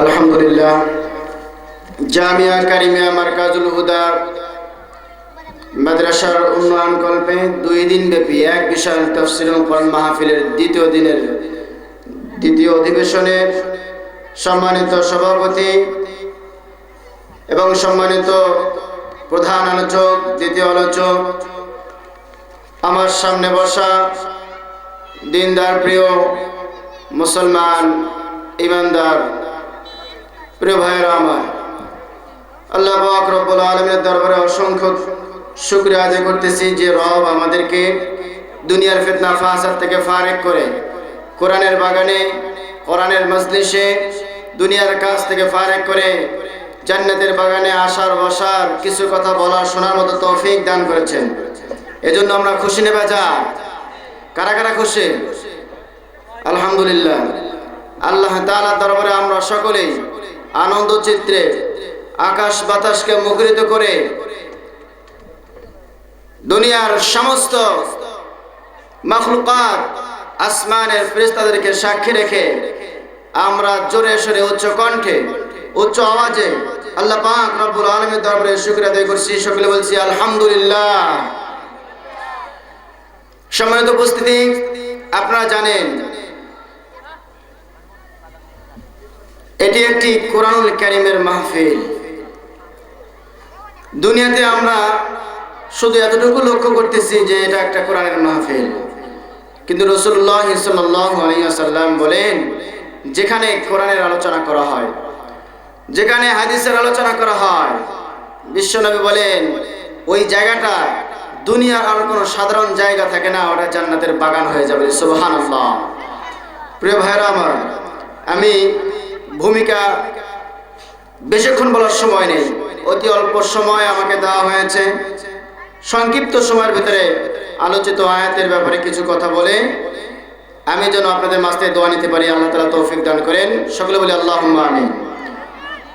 আলহামদুলিল্লাহ। জামিয়া কারিমিয়া মার্কাজুল হুদা মাদ্রাসার উন্নয়ন কল্পে দুই দিন ব্যাপী এক বিশাল তফসিল মাহফিলের দ্বিতীয় দিনের দ্বিতীয় অধিবেশনে সম্মানিত সভাপতি এবং সম্মানিত প্রধান আলোচক, দ্বিতীয় আলোচক, আমার সামনে বসা দিনদার প্রিয় মুসলমান ইমানদার প্রিয় ভাইয়েরা আমার, আল্লাহ পাক রব্বুল আলমের দরবারে অসংখ্য শুক্রিয়া আদায় করতেছি যে রব আমাদেরকে দুনিয়ার ফিতনা ফাসাদ থেকে ফারেক করে কোরআনের বাগানে, কোরআনের মজলিসে দুনিয়ার কাছ থেকে ফারেক করে জান্নাতের বাগানে আসার বসার কিছু কথা বলার শোনার মতো তৌফিক দান করেছেন। এজন্য আমরা খুশি নেবে যা কারা কারা খুশি? আলহামদুলিল্লাহ। আল্লাহ তাআলার দরবারে আমরা সকলেই আনন্দ চিত্রে আকাশ বাতাসকে মুখরিত করে দুনিয়ার সমস্ত মখলুকাত আসমানের ফেরেশতাদেরকে সাক্ষী রেখে আমরা জোরে সরে উচ্চ কণ্ঠে, উচ্চ আওয়াজে আল্লাহ পাক রব্বুল আলামিনের দরবারে শুকরিয়া আদায় করছি। সকলে বলছি, আলহামদুলিল্লাহ। সম্মানিত উপস্থিতি, আপনারা জানেন এটি একটি কোরআনুল ক্যারিমের মাহফিল। দুনিয়াতে আমরা শুধু এতটুকু লক্ষ্য করতেছি যে এটা একটা কোরআনের মাহফিল। কিন্তু রসুল্লাহ সাল্লাম বলেন, যেখানে কোরআনের আলোচনা করা হয়, যেখানে হাদিসের আলোচনা করা হয়, বিশ্বনবী বলেন, ওই জায়গাটা দুনিয়ার আর কোনো সাধারণ জায়গা থাকে না, ওটা জান্নাতের বাগান হয়ে যাবে। সুবহান প্রিয় ভাইরা আমার, আমি ভূমিকা বেশিক্ষণ বলার সময় নেই। অতি অল্প সময় আমাকে দেওয়া হয়েছে। সংক্ষিপ্ত সময়ের ভিতরে আলোচিত আয়াতের ব্যাপারে কিছু কথা বলে আমি যেন আপনাদের মাঝ দোয়া নিতে পারি, আল্লাহ তালা তৌফিক দান করেন। সকলে বলি আল্লাহ আমি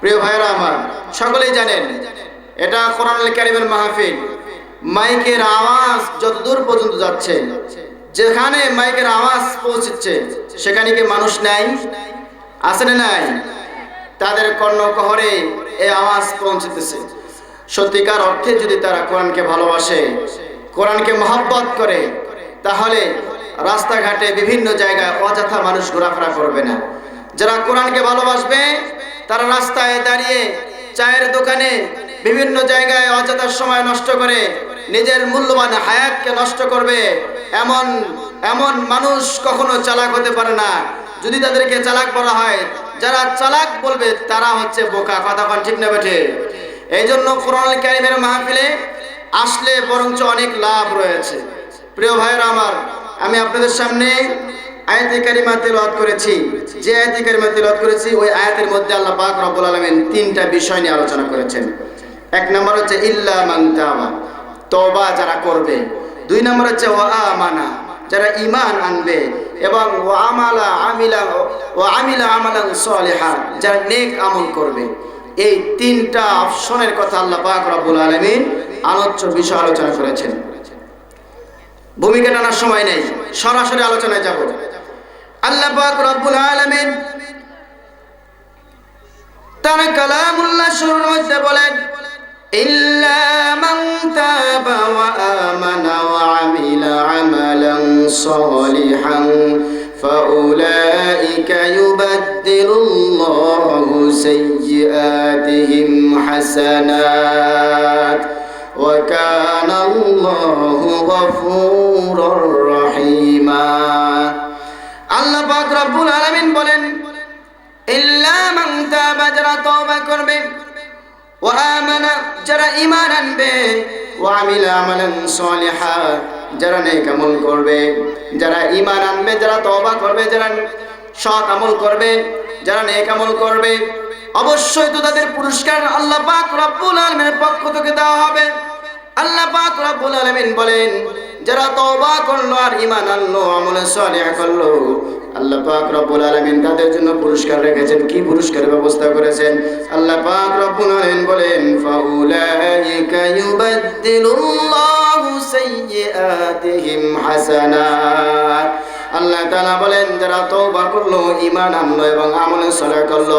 প্রিয় ভাইয়েরা আমার, সকলেই জানেন, এটা কোরআন কারিমের মাহফিল। মাইকের আওয়াজ যত দূর পর্যন্ত যাচ্ছে, যেখানে মাইকের আওয়াজ পৌঁছচ্ছে সেখানে কি মানুষ নাই? আছে না নাই? তাদের কর্ণকহরে এই আওয়াজ পৌঁছতেছে সত্যিকার অর্থে যদি তারা কোরআনকে ভালোবাসে, কোরআনকে মহব্বত করে, তাহলে রাস্তাঘাটে বিভিন্ন জায়গায় অযথা মানুষ ঘোরাফেরা করবে না। যারা কোরআনকে ভালোবাসবে, তারা রাস্তায় দাঁড়িয়ে চায়ের দোকানে বিভিন্ন জায়গায় অযথা সময় নষ্ট করে নিজের মূল্যবান হায়াতকে নষ্ট করবে, এমন এমন মানুষ কখনো চালাক হতে পারে না। যদি তাদেরকে চালাক বলা হয়, যারা চালাক বলবে তারা হচ্ছে বোকা, কথা কন ঠিক না বেঠে? এই জন্য কোরআন কারিমের মাহফিলে আসলে বরঞ্চ অনেক লাভ রয়েছে। প্রিয় ভাইয়েরা আমার, আমি আপনাদের সামনে আয়াতে কারিমা তেলাওয়াত করেছি। যে আয়াতে কারিমা তেলাওয়াত করেছি, ওই আয়াতের মধ্যে আল্লাহ পাক রব্বুল আলামিন তিনটা বিষয় নিয়ে আলোচনা করেছেন। এক নম্বর হচ্ছে, ইল্লা মান তওবা যারা করবে। দুই নম্বর হচ্ছে, ওয়া আমানা যারা ইমান আনবে। এবং ও আমালা আমিলা ও আমিলা আমালান সালিহা, যারা নেক আমল করবে। এই তিনটা অপশনের কথা আল্লাহ পাক রব্বুল আলামিন আলোচ্য বিষয় আলোচনা করেছেন। ভূমিকা টানার সময় নেই, সরাসরি আলোচনায় যাব। আল্লাহ পাক রব্বুল আলামিন তার কালামুল্লাহ শুরুর মধ্যে বলেন صالحا فأولئك يبدل الله سيئاتهم حسنات وكان الله غفورا رحيما আল্লাহ পাক রব্বুল আলামিন বলেন ইল্লা মান তাবা যারা তওবা করবে ও আমানা যারা ঈমান আনবে ও আমিলা আমালান সালিহা যারা নেক আমল করবে, যারা ঈমান আনবে, যারা তওবা করবে, যারা সৎ আমল করবে, যারা নেক আমল করবে, অবশ্যই তো তাদের পুরস্কার আল্লাহ পাক রব্বুল আলামিনের পক্ষ থেকে দেওয়া হবে। আল্লাহ পাক রব্বুল আলামিন বলেন, যারা তওবা করল আর ঈমান আনলো, আমলে সালিহ করল, আল্লাহ পাক রব্বুল আলামিন তাদের জন্য পুরস্কার রেখেছেন। কি পুরস্কারের ব্যবস্থা করেছেন? আল্লাহ পাক রব্বুল আলামিন বলেন, ফাউলাইকা ইউবাদদিলুল্লাহু। সাইয়্যাতিহিম হাসানাত আল্লাহ তাআলা বলেন, যারা তওবা করল, ঈমান আনলো এবং আমলে সলে করল,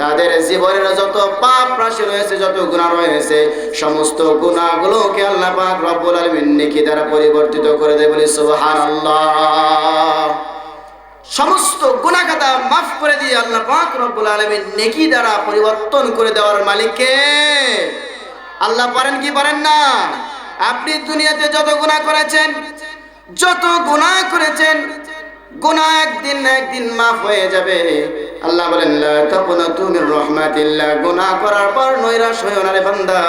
তাদের জীবনের যত পাপ রাশি রয়েছে, যত গুনাহ রয়েছে, সমস্ত গুনাহগুলোকে আল্লাহ পাক রব্বুল আলামিন নেকি দ্বারা পরিবর্তিত করে দেয় বলে সুবহানাল্লাহ। সমস্ত গুনাহগাতা মাফ করে দিয়ে আল্লাহ পাক রব্বুল আলমিন নেকি দ্বারা পরিবর্তন করে দেওয়ার মালিককে আল্লাহ পারেন কি পারেন না? আপনি দুনিয়াতে যত গুনাহ করেছেন, যত গুনাহ করেছেন, গুনাহ একদিন না একদিন মাফ হয়ে যাবে। আল্লাহ বলেন, লা তাকুনাতু মির রাহমাতিল্লাহ। গুনাহ করার পর নৈরাশ হইও না রে বান্দা।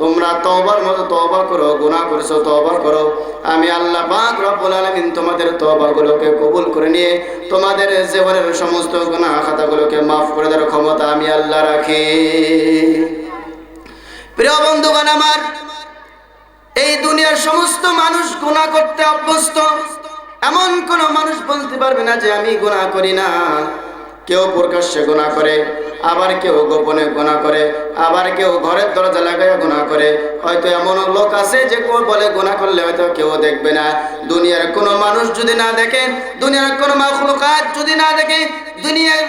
তোমরা তওবার মতো তওবা করো, গুনাহ করেছ, তওবা করো। আমি আল্লাহ পাক রব্বুল আলামিন তোমাদের তওবাগুলোকে কবুল করে নিয়ে তোমাদের জীবনের সমস্ত গুনাহ খাতাগুলোকে মাফ করে দেওয়ার ক্ষমতা আমি আল্লাহ রাখি। প্রিয় বন্ধুগণ আমার এই দুনিয়ার সমস্ত মানুষ গুণা করতে অভ্যস্ত। এমন কোন মানুষ বলতে পারবে না যে আমি গুণা করি না। কেউ প্রকাশ্যে গুণা করে। আবার কেউ গোপনে গোনা করে, আবার কেউ ঘরের দরজা লাগায় গুনাহ করে। হয়তো এমন লোক আছে যে বলে গোনা করলে হয়তো কেউ দেখবে না। দুনিয়ার কোনো মানুষ যদি না দেখেন দুনিয়ার কোনো মাখলুকাত যদি না দেখে, দুনিয়ার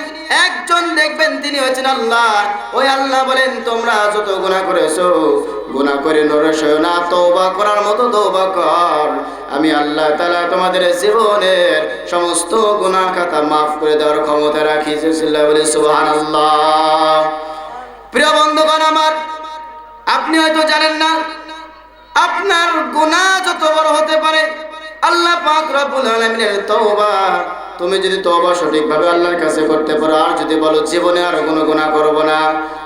একজন দেখবেন তিনি হচ্ছেন আল্লাহ। ওই আল্লাহ বলেন, তোমরা যত গুনাহ করেছ, গুনাহ করে নরসয় না, তওবা করার মতো তওবা কর। আমি আল্লাহ তাআলা তোমাদের জীবনের সমস্ত গুনাহ খাতা মাফ করে দেওয়ার ক্ষমতা রাখি, সুবহানাল্লাহ। প্রিয় বন্ধুগণ আমার, আপনি হয়তো জানেন না, আপনার গুনাহ যত বড় হতে পারে, আল্লাহ পাক রব্বুল আলামিনের তওবা। তুমি যদি তওবা সঠিকভাবে আল্লাহর কাছে করতে পারো, আর যদি বলো জীবনে আর কোনো গুনাহ করব না,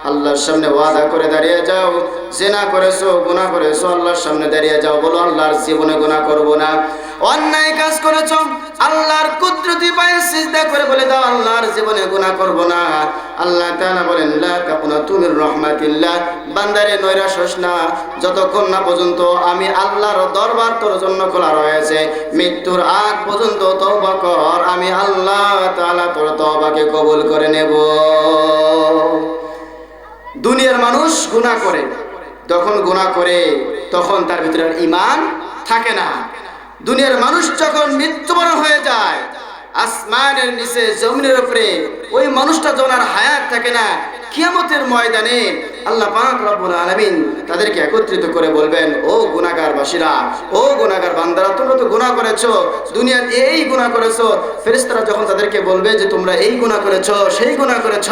আল্লাহর সামনে ওয়াদা করে দাঁড়িয়ে যাও, জেনা করেছ, গুনাহ করেছ, আল্লাহর সামনে দাঁড়িয়ে যাও, বলো আল্লাহর জীবনে গুনাহ করব না। অন্যায় কাজ করেছ, আল্লাহর কুদরতি পায়ে সিজদা করে বলে দাও, আল্লাহর জীবনে গুনাহ করব না। আল্লাহ তাআলা বলেন, লা কাকুনা তুমির রহমাতিল্লাহ। বান্দারে, নৈরাশ হোস না। যতক্ষণ না পর্যন্ত আমি আল্লাহর দরবার তোর জন্য খোলা রয়েছে, মৃত্যুর আগ পর্যন্ত তওবা কর, আমি আল্লাহ তাআলা তোর তওবাকে কবুল করে নেব। দুনিয়ার মানুষ গুনাহ করে, যখন গুনাহ করে, তখন তার ভিতরে ঈমান থাকে না। দুনিয়ার মানুষ যখন মৃত্যুবরণ হয়ে যায়, আসমানের নিচে জমিনের উপরে ওই মানুষটা যখন আর হায়াত থাকে না, কিয়ামতের ময়দানে আল্লাহ পাক রব্বুল আলামিন তাদেরকে একত্রিত করে বলবেন, ও গুনাহগার বাসীরা ও গুনাহগার বান্দারা তোমরা তো গুনাহ করেছ, দুনিয়ার এই গুনাহ করেছ। ফেরেশতারা যখন তাদেরকে বলবে যে, তোমরা এই গুনাহ করেছ, সেই গুনাহ করেছ,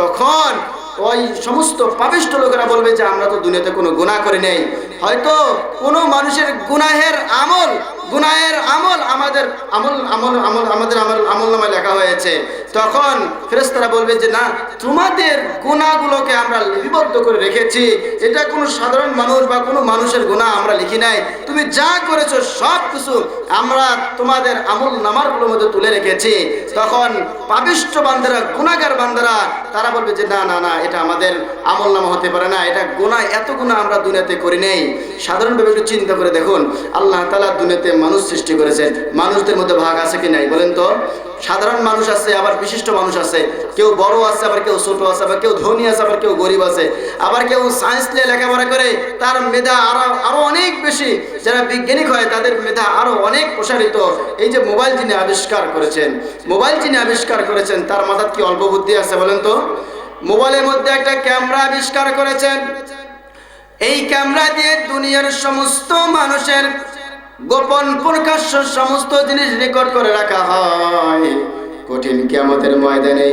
তখন ওই সমস্ত পাপিষ্ট লোকেরা বলবে যে আমরা তো দুনিয়াতে কোনো গুণা করি নেই। হয়তো কোনো মানুষের গুনাহের আমল গুনাহের আমল আমাদের আমল আমল আমল, আমাদের আমল আমল নামায় লেখা হয়েছে। তখন ফেরেস্তারা বলবে যে, না, তোমাদের গুণাগুলোকে আমরা লিপিবদ্ধ করে রেখেছি। এটা কোনো সাধারণ মানুষ বা কোনো মানুষের গুণা আমরা লিখি নাই। তুমি যা করেছ, সব কিছু আমরা তোমাদের আমল নামারগুলোর মধ্যে তুলে রেখেছি। তখন পাবিষ্ট বান্দারা গুণাগার বান্দারা, তারা বলবে যে, না না না, এটা আমাদের আমল নামা হতে পারে না। এটা গুণা এত গুণা আমরা দুনিয়াতে করি নেই। সাধারণভাবে একটু চিন্তা করে দেখুন, আল্লাহ তালা দুনিয়াতে মানুষ সৃষ্টি করেছেন। মানুষদের মধ্যে ভাগ আছে কি নাই বলেন তো? সাধারণ মানুষ আছে, আবার বিশিষ্ট মানুষ আছে। কেউ বড় আছে, আবার কেউ ছোট আছে, আবার কেউ ধনী আছে, আবার কেউ গরিব আছে। আবার কেউ সায়েন্স নিয়ে লেখাপড়া করে, তার মেধা আরও আরও অনেক বেশি। যারা বৈজ্ঞানিক হয়, তাদের মেধা আরও অনেক প্রসারিত। এই যে মোবাইল যিনি আবিষ্কার করেছেন মোবাইল যিনি আবিষ্কার করেছেন, তার মাথার কি অল্প বুদ্ধি আছে বলেন তো? মোবাইলের মধ্যে একটা ক্যামেরা আবিষ্কার করেছেন। এই ক্যামেরা দিয়ে দুনিয়ার সমস্ত মানুষের গোপন প্রকাশ্য সমস্ত জিনিস রেকর্ড করে রাখা হয়। কঠিন কিয়ামতের ময়দানে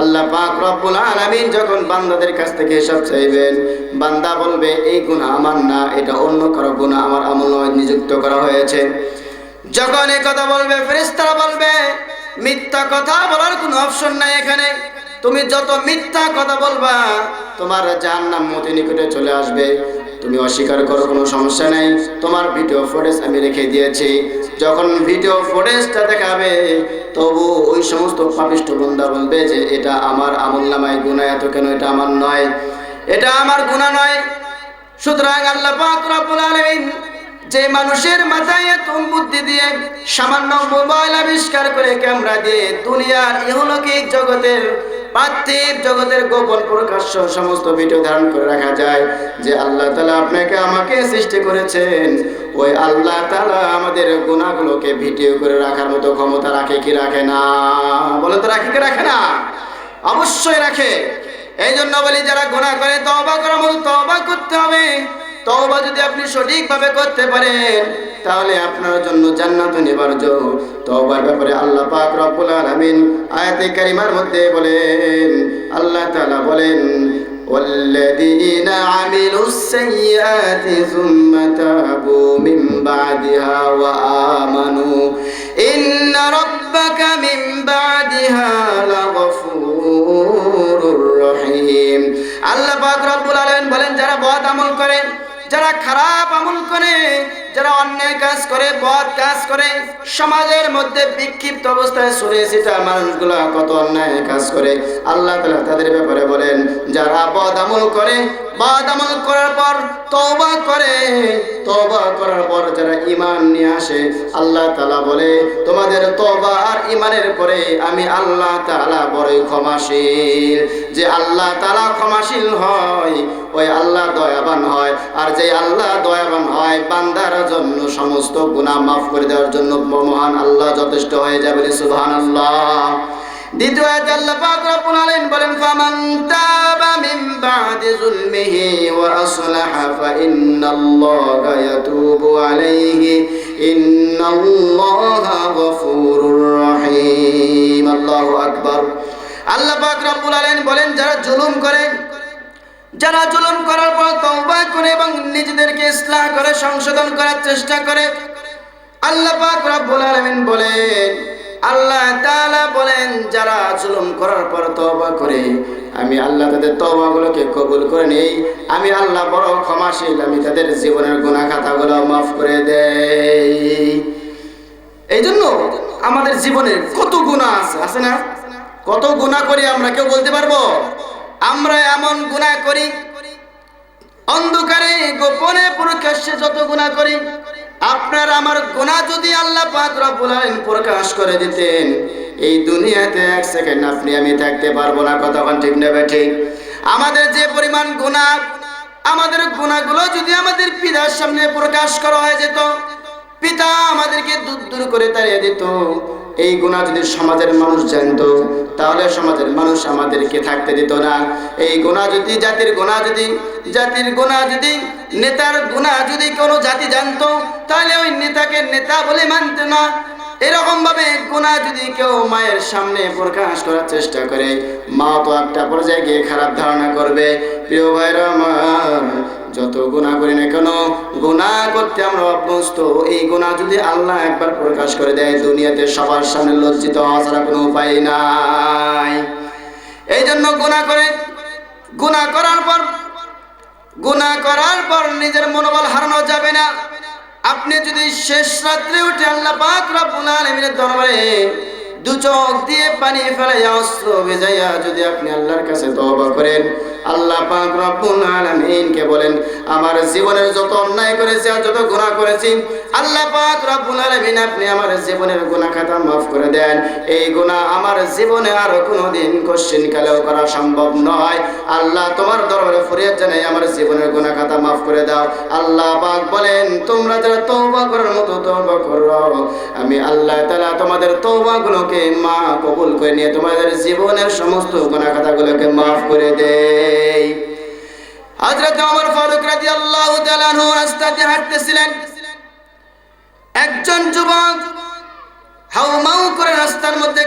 আল্লাহ পাক রব্বুল আলামিন যখন বান্দাদের কাছ থেকে এসব চাইবেন, বান্দা বলবে, এই গুনাহ আমার না, এটা অন্য কারও গুনাহ, আমার আমল নিযুক্ত করা হয়েছে। যখন এই কথা বলবে, ফেরেশতারা বলবে, মিথ্যা কথা বলার কোনো অপশন নাই এখানে। তুমি যত মিথ্যা কথা বলবা, তোমার জাহান্নাম মতি নিকটে চলে আসবে। তুমি অস্বীকার করো, কোনো সমস্যা নাই। তোমার ভিডিও ফুটেজ আমি রেখে দিয়েছি। যখন ভিডিও ফুটেজটা দেখাবে, তবু ওই সমস্ত পাপিষ্ট বন্ধা বলবে যে, এটা আমার আমল নামায় গুণা এত কেন এটা আমার নয়? এটা আমার গুণা নয়। সুতরাং আল্লাহ পাক রব্বুল আলামিন যে মানুষের মাথায় এত বুদ্ধি দিয়ে সামান্য মোবাইল আবিষ্কার করে ক্যামেরা দিয়ে দুনিয়ার ইহলৌকিক জগতের পার্থিব জগতের গোপন প্রকাশ্য সমস্ত ভিডিও ধারণ করে রাখা যায় যে আল্লাহ তালা আপনাকে আমাকে সৃষ্টি করেছেন। ওই আল্লাহ তালা আমাদের গুণাগুলোকে ভিডিও করে রাখার মতো ক্ষমতা রাখে কি রাখে না? বলে তো রাখে কি রাখে না? অবশ্যই রাখে। এই জন্য বলি, যারা গুণা করে তবা করার মতো তবা করতে হবে। তওবা যদি আপনি সঠিকভাবে করতে পারেন তাহলে আপনার জন্য জান্নাত নিবার্য তওবার ব্যাপারে আল্লাহ পাক রব্বুল আলামিন আয়াতে কারিমার মধ্যে বলেন আল্লাহ তাআলা বলেন والذين عملوا السيئات ثم تابوا من بعدها وآمنوا إن ربك من بعدها لغفور رحيم আল্লাহ পাক রব্বুল আলামিন বলেন যারা বদ আমল করে যারা খারাপ আমল করে, যারা অন্যায় কাজ করে, বদ কাজ করে, সমাজের মধ্যে বিক্ষিপ্ত অবস্থায় সরে সেটা মানুষগুলো কত অন্যায় কাজ করে। আল্লাহ তালা তাদের ব্যাপারে বলেন, যারা বদ আমল করে, বদ আমল করার পর তওবা করে, তওবা করার পর যারা ইমান নিয়ে আসে, আল্লাহ তালা বলে, তোমাদের তবা আর ইমানের পরে আমি আল্লাহ তালা বড়ই ক্ষমাশীল। যে আল্লাহ তালা ক্ষমাশীল হয়, ওই আল্লাহ দয়াবান হয়, আর যে আল্লাহ দয়াবান হয়, বান্দার জন্য সমস্ত গুনাহ মাফ করে দেওয়ার জন্য মহান আল্লাহ যথেষ্ট হয়ে যাবে আয়াতে আল্লাহ আলামিন বলেন আল্লাহু আল্লাহ বলেন, যারা জুলুম করে যারা জুলুম করার পর তওবা করে এবং নিজেদেরকে ইসলাহ করে সংশোধন করার চেষ্টা করে, আল্লাহ পাক রব্বুল আলামিন বলেন, আল্লাহ তাআলা বলেন, যারা জুলুম করার পর তওবা করে, আমি আল্লাহ তাদের তওবাগুলোকে কবুল করে নেই, আমি আল্লাহ বড় ক্ষমাশীল, আমি তাদের জীবনের গুনাহ খাতাগুলো মাফ করে দেই। এই জন্য আমাদের জীবনে কত গুণা আছে আছে না? কত গুণা করি আমরা কেউ বলতে পারব? আমরা এমন গুণা করি, অন্ধকারে, গোপনে, প্রকাশ্যে যত গুণা করি, আপনার আমার গুণা যদি আল্লাহ প্রকাশ করে দিতেন, এই দুনিয়াতে এক সেকেন্ড আপনি আমি থাকতে পারব না, কতক্ষণ ঠিক নেবে ঠিক আমাদের যে পরিমাণ গুণা, আমাদের গুণাগুলো যদি আমাদের পিতার সামনে প্রকাশ করা হয়ে যেত, পিতা আমাদেরকে দূর দূর করে তাড়িয়ে দিত এই গুণা যদি সমাজের মানুষ জানতো, তাহলে সমাজের মানুষ আমাদেরকে থাকতে দিত না। এই গুণা যদি, জাতির গুণা যদি, জাতির গুণা যদি, নেতার গুণা যদি কোনো জাতি জানতো, তাহলে ওই নেতাকে নেতা বলে মানতো না। এরকম ভাবে গুণা যদি কেউ মায়ের সামনে প্রকাশ করার চেষ্টা করে, মা তো একটা পর্যায়ে গিয়ে খারাপ ধারণা করবে। প্রিয় ভাইরা যত গুণা করি না কেন গুণা করতে আমরা অভ্যস্ত। এই গুণা যদি আল্লাহ একবার প্রকাশ করে দেয়, দুনিয়াতে সবার সামনে লজ্জিত হওয়া ছাড়া কোনো উপায় নাই। এই জন্য গুণা করে গুণা করার পর গুণা করার পর নিজের মনোবল হারানো যাবে না। আপনি যদি শেষ রাত্রে উঠে আল্লাহ পাক রব্বুল আলামিনের দরবারে দু চোখ দিয়ে পানি ফেলাইয়া অস্ত্র ভেজাইয়া যদি আপনি আল্লাহর কাছে তওবা করেন আল্লাহ পাক রব্বুল আলামিনকে বলেন, আমার জীবনের যত অন্যায় করেছি আর যত গুনাহ করেছি, আল্লাহ পাক রব্বুল আলামিন আপনি আমার জীবনের গুনাহ খাতা মাফ করে দেন। এই গুনাহ আমার জীবনে আর কোনোদিন কোশ্চিন কালেও করা সম্ভব নয়। আল্লাহ তোমার দরবারে ফরিয়াদ জানাই আমার জীবনের গুনাহ খাতা মাফ করে দাও। আল্লাহ পাক বলেন, তোমরা যারা তওবা করার মতো তওবা করো, আমি আল্লাহ তাআলা তোমাদের তওবাগুলোকে মা কবুল করে নিয়ে তোমাদের জীবনের সমস্ত গুনাহ খাতাগুলোকে মাফ করে একজন যুবক হাউমাউ করে রাস্তার মধ্যে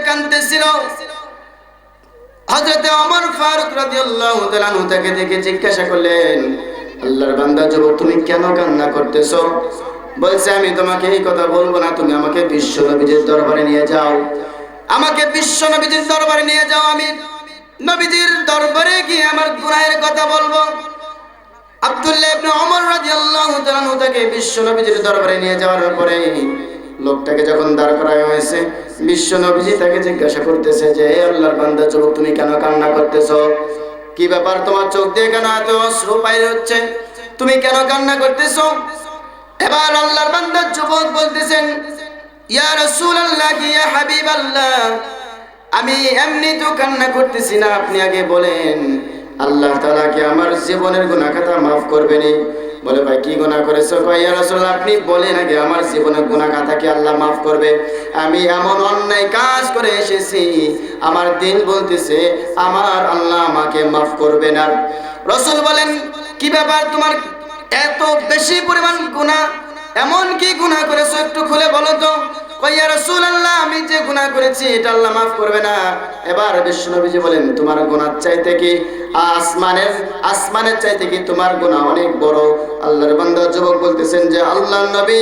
ফারুক রাদিয়াল্লাহু তাআলা তাকে দেখে জিজ্ঞাসা করলেন, আল্লাহর বান্দা যুবক, তুমি কেন কান্না করতেছো? বলছে, আমি তোমাকে এই কথা বলব না, তুমি আমাকে বিশ্ব নবীজির দরবারে নিয়ে যাও। আমাকে বিশ্ব নবীজির দরবারে নিয়ে যাও, আমি নবীজির দরবারে গিয়ে আমার গুনাহের কথা বলব। আব্দুল্লাহ ইবনে ওমর রাদিয়াল্লাহু তাআলা তাকে বিশ্ব নবীজির দরবারে নিয়ে যাওয়ার পরে লোকটাকে যখন দাঁড় করানো হয়েছে, বিশ্ব নবীজি তাকে জিজ্ঞাসা করতেছে যে হে আল্লাহর বান্দা, যুবক, তুমি কেন কান্না করতেছো? কি ব্যাপার তোমার চোখ দিয়ে কেন এত অশ্রু বাইরে হচ্ছে? তুমি কেন কান্না করতেছো? এবার আল্লাহর বান্দা যুবক বলতেছেন, ইয়া রাসূলুল্লাহ, ইয়া হাবিবাল্লাহ আমি এমনি তো কান্না করতেছি না, আপনি আগে বলেন। আল্লাহ তাআলা কি আমার জীবনের গুনাহ খাতা মাফ করবেনি বলে, ভাই, কি গুনাহ করেছ? আপনি বলেন আগে, আমার জীবনের গুনাহ খাতা কি আল্লাহ মাফ করবে? আমি এমন অন্যায় কাজ করে এসেছি, আমার দিন বলতেছে, আমার আল্লাহ আমাকে মাফ করবে না। রসুল বলেন, কি ব্যাপার তোমার এত বেশি পরিমাণ গুনাহ? এমন কি গুনাহ করেছ? একটু খুলে বলো তো। কইয়া রসুল আল্লাহ আমি যে গুনাহ করেছি, এটা আল্লাহ মাফ করবে না। এবার বিষ্ণুনবীজি বলেন, তোমার গুণার চাইতে কি আসমানের আসমানের চাইতে কি তোমার গুনাহ অনেক বড়? আল্লাহর বান্দা যুবক বলতেছেন যে আল্লাহ নবী